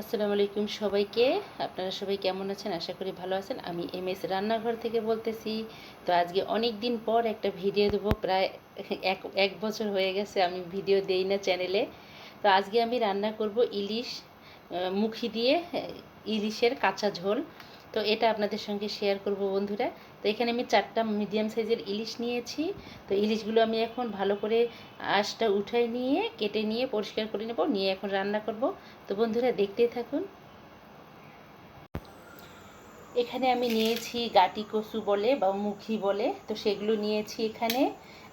আসসালামু আলাইকুম সবাইকে। আপনারা সবাই কেমন আছেন? আশা করি ভালো আছেন। আমি এম এস রান্নাঘর থেকে বলতেছি। তো আজকে অনেক দিন পর একটা ভিডিও দেবো। প্রায় এক এক বছর হয়ে গেছে আমি ভিডিও দেই না চ্যানেলে। তো আজকে আমি রান্না করব ইলিশ মুখি দিয়ে, ইলিশের কাঁচা ঝোল। তো এটা আপনাদের সঙ্গে শেয়ার করব বন্ধুরা। তো এখানে আমি চারটা মিডিয়াম সাইজের ইলিশ নিয়েছি। তো ইলিশগুলো আমি এখন ভালো করে আঁশটা উঠাই নিয়ে, কেটে নিয়ে, পরিষ্কার করে নেব, নিয়ে এখন রান্না করব। তো বন্ধুরা দেখতেই থাকুন। এখানে আমি নিয়েছি গাটি কচু বলে বা মুখি বলে, তো সেগুলো নিয়েছি এখানে।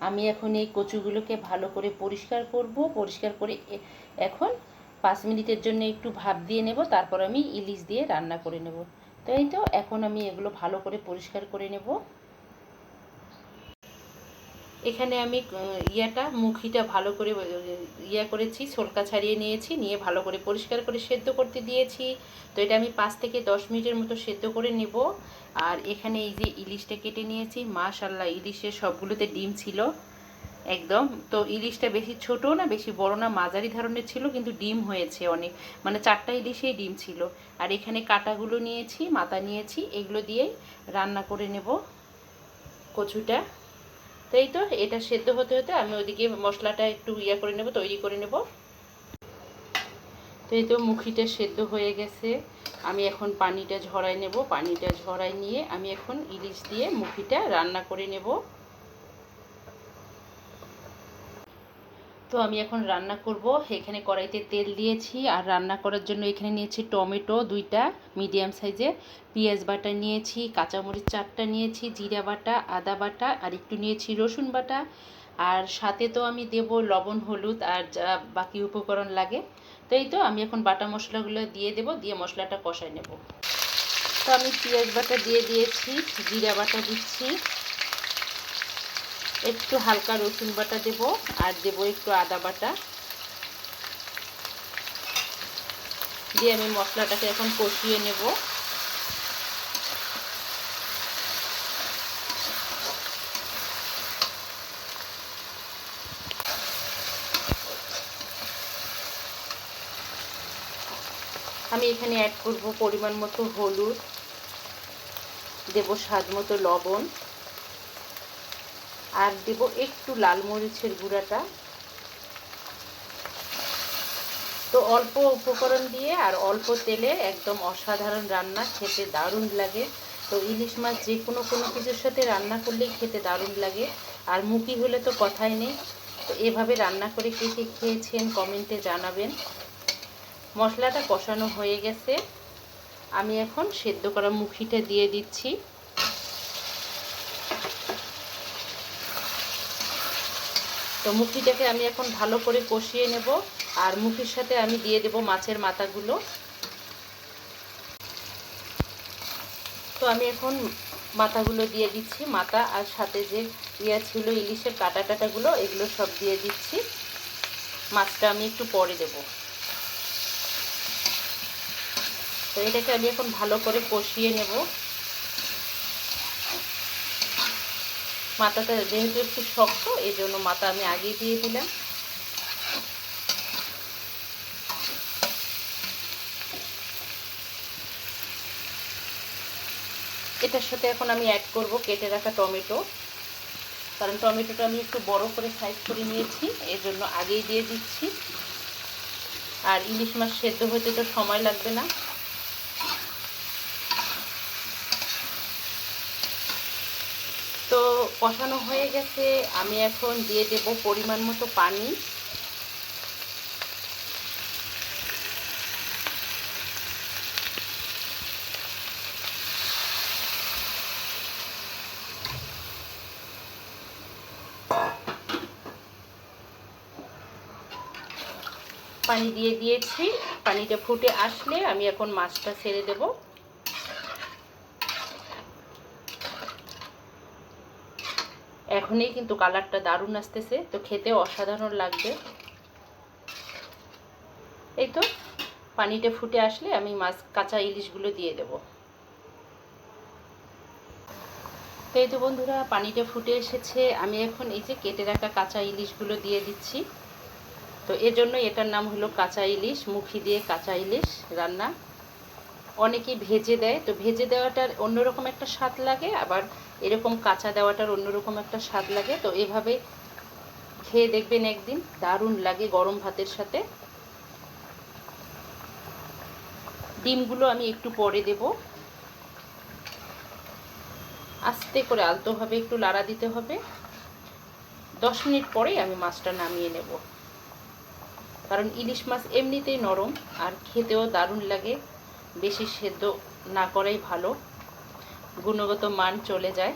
আমি এখন এই কচুগুলোকে ভালো করে পরিষ্কার করব। পরিষ্কার করে এখন পাঁচ মিনিটের জন্য একটু ভাপ দিয়ে নেব। তারপর আমি ইলিশ দিয়ে রান্না করে নেব। তো এই তো, এখন আমি এগুলো ভালো করে পরিষ্কার করে নেব। এখানে আমি ইয়াটা, মুখিটা ভালো করে ইয়া করেছি, ছলকা ছাড়িয়ে নিয়েছি, নিয়ে ভালো করে পরিষ্কার করে সেদ্ধ করতে দিয়েছি। তো এটা আমি পাঁচ থেকে দশ মিনিটের মতো সেদ্ধ করে নেব। আর এখানে এই যে ইলিশটা কেটে নিয়েছি মাশাল্লাহ ইলিশের সবগুলোতে ডিম ছিল। একদম। তো ইলিশটা বেশি ছোট না, বেশি বড় না, মাঝারি ধরনের ছিল, কিন্তু ডিম হয়েছে অনেক। মানে চারটা ইলিশেই ডিম ছিল। আর এখানে কাটাগুলো নিয়েছি, মাথা নিয়েছি, এগুলো দিয়েই রান্না করে নেব কচুটা। তাই তো, এটা সেদ্ধ হতে হতে আমি ওইদিকে মশলাটা একটু ইয়া করে নেব, তৈরি করে নেব। তো এই তো মুখিটা সেদ্ধ হয়ে গেছে। আমি এখন পানিটা ঝরাই নেব। পানিটা ঝরাই নিয়ে আমি এখন ইলিশ দিয়ে মুখিটা রান্না করে নেব। তো আমি এখন রান্না করব। এখানে কড়াইতে তেল দিয়েছি আর রান্না করার জন্য এখানে নিয়েছি টমেটো দুইটা, মিডিয়াম সাইজে। পেঁয়াজ বাটা নিয়েছি, কাঁচামরিচ চারটা নিয়েছি, জিরা বাটা, আদা বাটা আর একটু নিয়েছি রসুন বাটা। আর সাথে তো আমি দেব লবণ, হলুদ আর যা বাকি উপকরণ লাগে। তো এই তো আমি এখন বাটা মশলাগুলো দিয়ে দেব, দিয়ে মশলাটা কষায় নেব। তো আমি পেঁয়াজ বাটা দিয়ে দিয়েছি, জিরা বাটা দিচ্ছি। একটু হালকা রসুন বাটা দেব আর দেব একটু আদা বাটা। দিয়ে আমি মশলাটাকে এখন কষিয়ে নেব। আমি এখানে অ্যাড করব পরিমাণ মতো হলুদ। দেব স্বাদ মতো লবণ। আর দেব একটু লাল মরিচের গুঁড়াটা। তো অল্প উপকরণ দিয়ে আর অল্প তেলে একদম অসাধারণ রান্না, খেতে দারুণ লাগে। তো ইলিশ মাছ যে কোনো কোনো কিছুর সাথে রান্না করলেই খেতে দারুণ লাগে। আর মুখি হলে তো কথাই নেই। তো এভাবে রান্না করে কে কে খেয়েছেন কমেন্টে জানাবেন। মশলাটা কষানো হয়ে গেছে। আমি এখন সেদ্ধ করা মুখিটা দিয়ে দিচ্ছি। তো মুখিটাকে আমি এখন ভালো করে কষিয়ে নেব আর মুখির সাথে আমি দিয়ে দেব মাছের মাথাগুলো। তো আমি এখন মাথাগুলো দিয়ে দিচ্ছি, মাথা আর সাথে যে ইয়া ছিল ইলিশের কাটা কাটাগুলো এগুলো সব দিয়ে দিচ্ছি। মাছটা আমি একটু পরে দেব। তো এটাকে আমি এখন ভালো করে কষিয়ে নেব। মাথাটা যেহেতু একটু শক্ত, এই জন্য মাথা আমি আগেই দিয়ে দিলাম। এটার সাথে এখন আমি অ্যাড করব কেটে রাখা টমেটো। কারণ টমেটোটা আমি একটু বড় করে সাইজ করে নিয়েছি এর জন্য আগেই দিয়ে দিচ্ছি। আর ইলিশ মাছ সেদ্ধ হতে তো সময় লাগবে না তো কষানো হয়ে গেছে, আমি এখন দিয়ে দেব পরিমাণ মতো পানি। পানি দিয়ে দিয়েছি, পানিটা ফুটে আসলে আমি এখন মাছটা ছেড়ে দেবো। এখনই কিন্তু কালারটা দারুণ আসতেছে। তো খেতে অসাধারণ লাগবে। এই তো পানিটা ফুটে আসলে আমি মাছ, কাঁচা ইলিশগুলো দিয়ে দেব। তো এই তো বন্ধুরা পানিটা ফুটে এসেছে। আমি এখন এই যে কেটে রাখা কাঁচা ইলিশগুলো দিয়ে দিচ্ছি। তো এজন্য এটার নাম হলো কাঁচা ইলিশ, মুখি দিয়ে কাঁচা ইলিশ রান্না। অনেকেই ভেজে দেয়। তো ভেজে দেওয়াটার অন্যরকম একটা স্বাদ লাগে, আবার এরকম কাঁচা দেওয়াটার অন্যরকম একটা স্বাদ লাগে। তো এভাবে খেয়ে দেখবেন একদিন, দারুণ লাগে গরম ভাতের সাথে। ডিমগুলো আমি একটু পরে দেব। আস্তে করে আলতোভাবে একটু লাড়া দিতে হবে। দশ মিনিট পরেই আমি মাছটা নামিয়ে নেব। কারণ ইলিশ মাছ এমনিতেই নরম, আর খেতেও দারুণ লাগে। বেশি সেদ্ধ না করাই ভালো। গুণগত মান চলে যায়।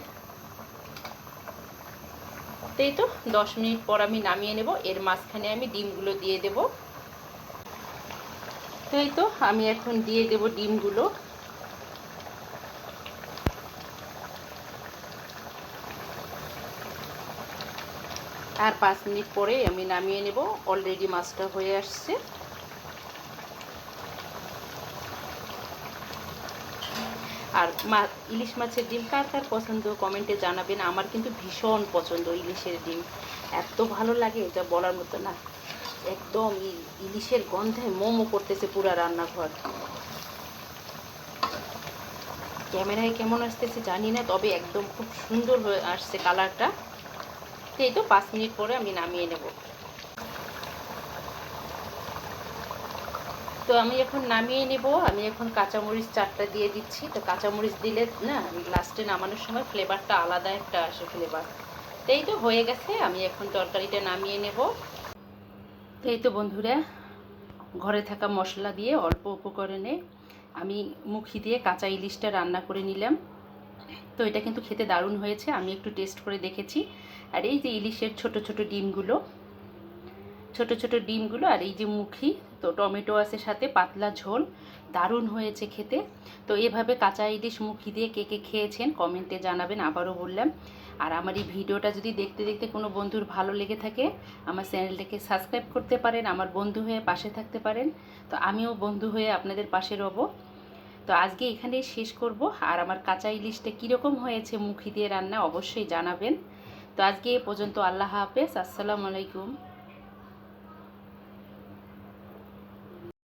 তাই তো, দশ মিনিট পর আমি নামিয়ে নেব। এর মাঝখানে আমি ডিমগুলো দিয়ে দেব। তাই তো, আমি এখন দিয়ে দেব ডিমগুলো। আর পাঁচ মিনিট পরে আমি নামিয়ে নেব। অলরেডি মাছটা হয়ে আসছে। আর মা, ইলিশ মাছের ডিম কার কার পছন্দ? কমেন্টে জানাবেন। আমার কিন্তু ভীষণ পছন্দ ইলিশের ডিম। এত ভালো লাগে, এটা বলার মতো না। একদম ইলিশের গন্ধে মোমো করতেছে পুরা রান্নাঘর। ক্যামেরায় কেমন আসতেছে জানি না, তবে একদম খুব সুন্দর হয়ে আসছে কালারটা এই তো পাঁচ মিনিট পরে আমি নামিয়ে নেব। তো আমি এখন নামিয়ে নেব। আমি এখন কাঁচামরিচ চারটা দিয়ে দিচ্ছি। তো কাঁচামরিচ দিলে না লাস্টে নামানোর সময় ফ্লেভারটা আলাদা একটা আসে ফ্লেভার তো এই তো হয়ে গেছে। আমি এখন তরকারিটা নামিয়ে নেব। তো এই তো বন্ধুরা, ঘরে থাকা মশলা দিয়ে অল্প উপকরণে আমি মুখি দিয়ে কাঁচা ইলিশটা রান্না করে নিলাম। তো এটা কিন্তু খেতে দারুণ হয়েছে। আমি একটু টেস্ট করে দেখেছি। আর এই যে ইলিশের ছোট ছোট ডিমগুলো, ছোট ছোট ডিমগুলো আর এই যে মুখি তো টমেটো আছে সাথে, পাতলা ঝোল, দারুণ হয়েছে খেতে। তো এভাবে কাঁচা ইলিশ মুখি দিয়ে কে কে খেয়েছেন কমেন্টে জানাবেন, আবারও বললাম। আর আমার এই ভিডিওটা যদি দেখতে দেখতে কোনো বন্ধুর ভালো লেগে থাকে, আমার চ্যানেলটাকে সাবস্ক্রাইব করতে পারেন, আমার বন্ধু হয়ে পাশে থাকতে পারেন। তো আমিও বন্ধু হয়ে আপনাদের পাশে রব। তো আজকে এখানেই শেষ করব। আর আমার কাঁচা ইলিশটা কীরকম হয়েছে মুখি দিয়ে রান্না অবশ্যই জানাবেন। তো আজকে এ পর্যন্ত আল্লাহ হাফেজ, আসসালামু আলাইকুম।